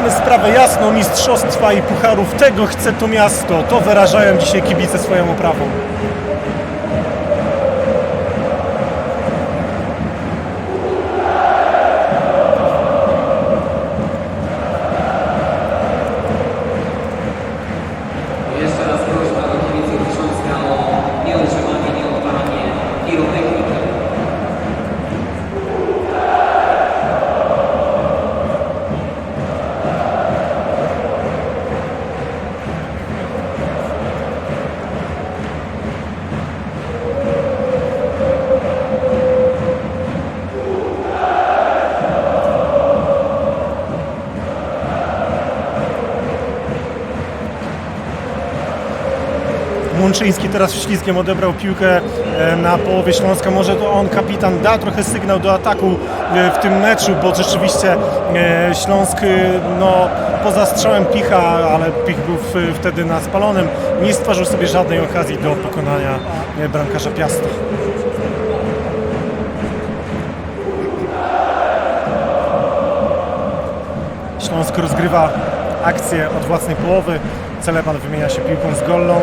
mamy sprawę jasną, mistrzostwa i pucharów, tego chce to miasto. To wyrażają dzisiaj kibice swoją oprawą. Mączyński teraz ślizgiem odebrał piłkę e, na połowie Śląska. Może to on, kapitan, da trochę sygnał do ataku e, w tym meczu, bo rzeczywiście e, Śląsk, no, poza strzałem Picha, ale Pich był wtedy na spalonym, nie stworzył sobie żadnej okazji do pokonania bramkarza Piasta. Śląsk rozgrywa akcję od własnej połowy. Celeban wymienia się piłką z Gollą.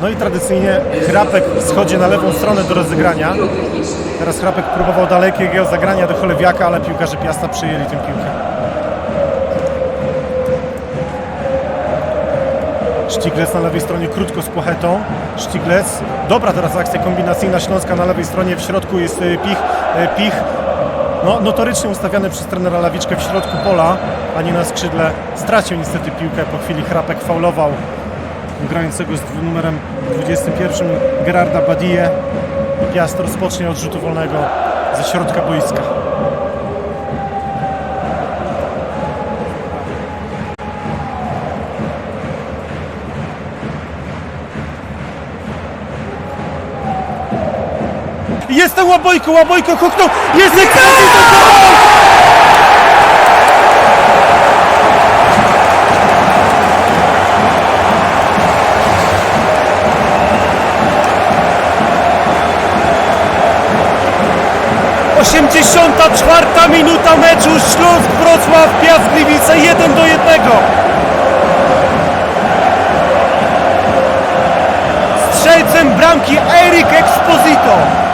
No i tradycyjnie Chrapek schodzi na lewą stronę do rozegrania. Teraz Chrapek próbował dalekiego zagrania do Cholewiaka, ale piłkarze Piasta przyjęli tę piłkę. Sztigles na lewej stronie krótko z Płachetą. Sztigles. Dobra teraz akcja kombinacyjna Śląska na lewej stronie. W środku jest y, Pich. Y, Pich no, notorycznie ustawiany przez trenera Lawiczkę w środku pola, a nie na skrzydle. Stracił niestety piłkę. Po chwili Chrapek faulował grającego z numerem 21 Gerarda Badie. Piast rozpocznie od rzutu wolnego ze środka boiska. Jest to Łabojko, Łabojko huknął, jest ekstra! 84 minuta meczu Śląsk Wrocław Piast Gliwice 1 do 1. Strzelcem bramki Erik Exposito.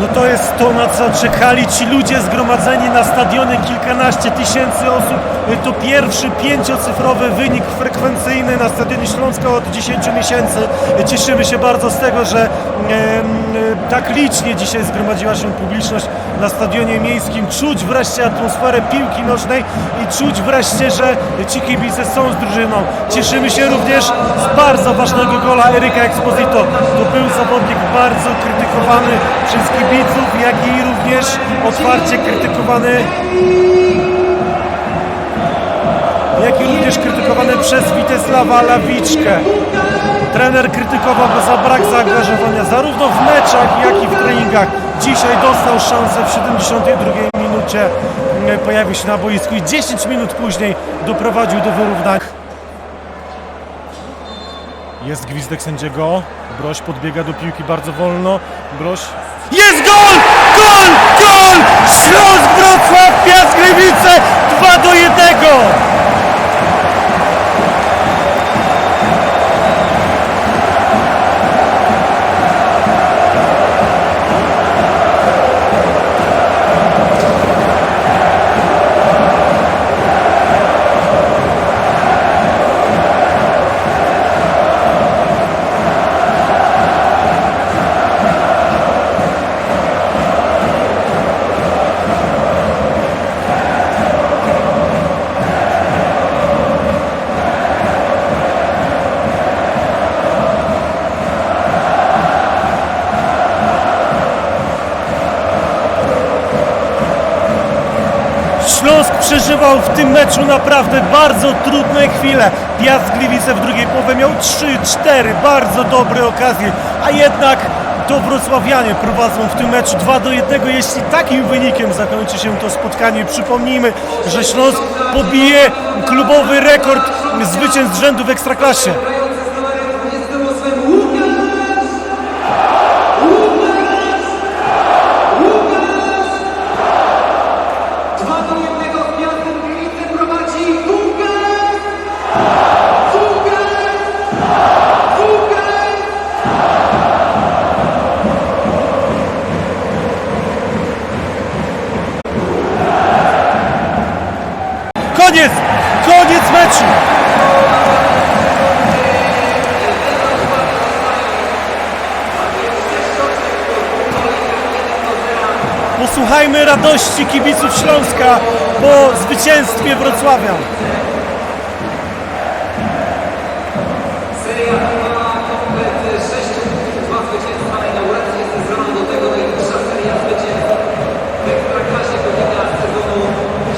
No to jest to, na co czekali ci ludzie zgromadzeni na stadionie, kilkanaście tysięcy osób. To pierwszy pięciocyfrowy wynik frekwencyjny na Stadionie Śląska od 10 miesięcy. Cieszymy się bardzo z tego, że em, tak licznie dzisiaj zgromadziła się publiczność na Stadionie Miejskim. Czuć wreszcie atmosferę piłki nożnej i czuć wreszcie, że ci kibice są z drużyną. Cieszymy się również z bardzo ważnego gola Eryka Exposito. To był zawodnik bardzo krytykowany przez kibiców, jak i również otwarcie krytykowany jak i również krytykowany przez Witesława Lawiczkę. Trener krytykował go za brak zaangażowania zarówno w meczach, jak i w treningach. Dzisiaj dostał szansę w 72 minucie, mm, pojawił się na boisku i 10 minut później doprowadził do wyrównania. Jest gwizdek sędziego. Broś podbiega do piłki bardzo wolno. Broś. Jest gol! Gol! Gol! Śląsk Wrocław Piast Gliwice 2 do 1! Przeżywał w tym meczu naprawdę bardzo trudne chwile. Piast Gliwice w drugiej połowie miał 3-4 bardzo dobre okazje, a jednak to wrocławianie prowadzą w tym meczu 2 do 1. Jeśli takim wynikiem zakończy się to spotkanie, przypomnijmy, że Śląsk pobije klubowy rekord zwycięstw z rzędu w Ekstraklasie. Posłuchajmy radości kibiców Śląska po zwycięstwie Wrocławian. Seria ma komplet 6 punktów, dwa zwycięstwa na inauguracji jest zesrana do tego najwyższa seria zwycięstw w Ekstraklasie godzina sezonu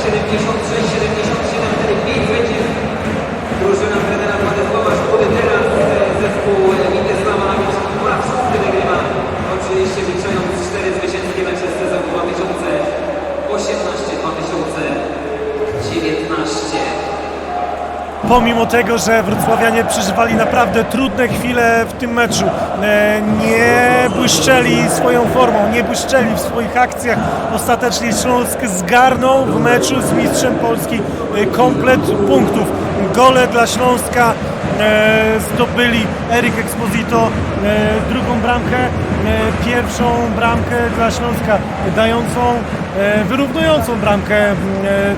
76-77, wtedy 5 zwycięstw. Drużyna trenera Władysława Szkody teraz e, zespół Witesława na początku po raz szósty wygrywa. Oczywiście licząc 4 zwycięskie mecze z sezonu 2018-2019. Pomimo tego, że wrocławianie przeżywali naprawdę trudne chwile w tym meczu, e, nie błyszczeli swoją formą, nie błyszczeli w swoich akcjach. Ostatecznie Śląsk zgarnął w meczu z mistrzem Polski e, komplet punktów. Gole dla Śląska e, zdobyli Erik Exposito, drugą bramkę, pierwszą bramkę dla Śląska, dającą, wyrównującą bramkę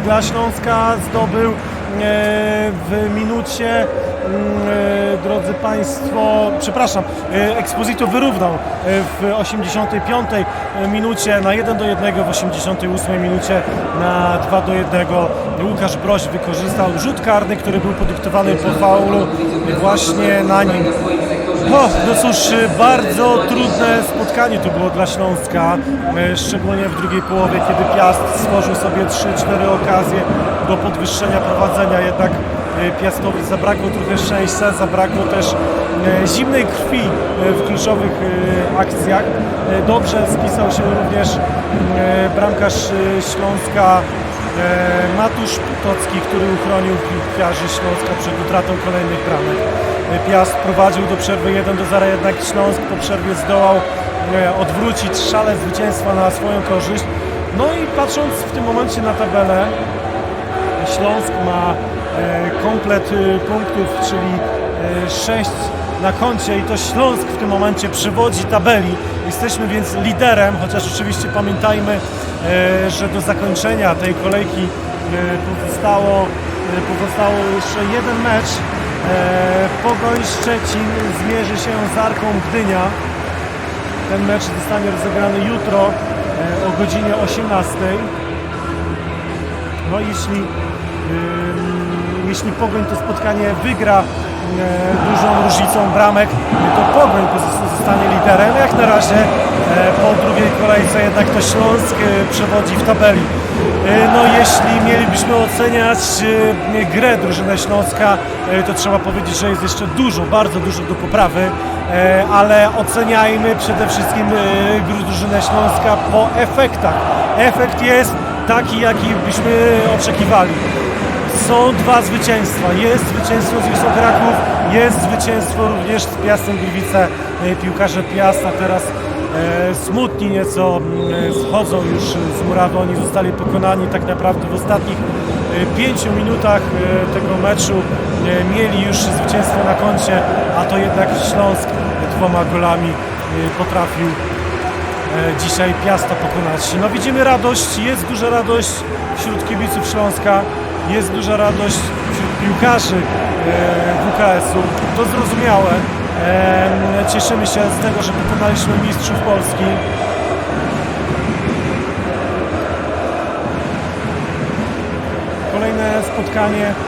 dla Śląska zdobył w minucie, mm, e, drodzy Państwo, przepraszam, e, Exposito wyrównał e, w 85 minucie na 1 do 1, w 88 minucie na 2 do 1. Łukasz Broś wykorzystał rzut karny, który był podyktowany po faulu właśnie na nim. O, no cóż, bardzo trudne spotkanie to było dla Śląska, e, szczególnie w drugiej połowie, kiedy Piast stworzył sobie 3-4 okazje do podwyższenia prowadzenia, jednak e, Piastowi zabrakło trochę szczęścia, zabrakło też e, zimnej krwi w kluczowych akcjach. Dobrze spisał się również bramkarz Śląska Matusz Potocki, który uchronił piłkarzy Śląska przed utratą kolejnych bramek. E, Piast prowadził do przerwy 1 do 0, jednak Śląsk po przerwie zdołał e, odwrócić szale zwycięstwa na swoją korzyść. No i patrząc w tym momencie na tabelę, Śląsk ma e, komplet e, punktów, czyli 6 na koncie i to Śląsk w tym momencie przywodzi tabeli. Jesteśmy więc liderem, chociaż oczywiście pamiętajmy, e, że do zakończenia tej kolejki e, pozostało, e, pozostało jeszcze jeden mecz. Pogoń Szczecin zmierzy się z Arką Gdynia. Ten mecz zostanie rozegrany jutro o godzinie 18. No jeśli, jeśli Pogoń to spotkanie wygra e, dużą różnicą bramek, to Pogoń zostanie liderem. Jak na razie e, po drugiej kolejce jednak to Śląsk e, przewodzi w tabeli. No jeśli mielibyśmy oceniać grę drużyny Śląska, to trzeba powiedzieć, że jest jeszcze dużo, bardzo dużo do poprawy, ale oceniajmy przede wszystkim drużynę Śląska po efektach. Efekt jest taki, jaki byśmy oczekiwali. Są dwa zwycięstwa. Jest zwycięstwo z Kraków, jest zwycięstwo również z Piastem Gliwice. E, Piłkarze Piasta teraz e, smutni nieco mm, schodzą już z murawy. Oni zostali pokonani tak naprawdę w ostatnich e, pięciu minutach e, tego meczu. E, mieli już zwycięstwo na koncie, a to jednak Śląsk dwoma golami e, potrafił e, dzisiaj Piasta pokonać. No widzimy radość, jest duża radość wśród kibiców Śląska, jest duża radość wśród piłkarzy e, WKS-u. To zrozumiałe. E, Cieszymy się z tego, że pokonaliśmy mistrzów Polski. Kolejne spotkanie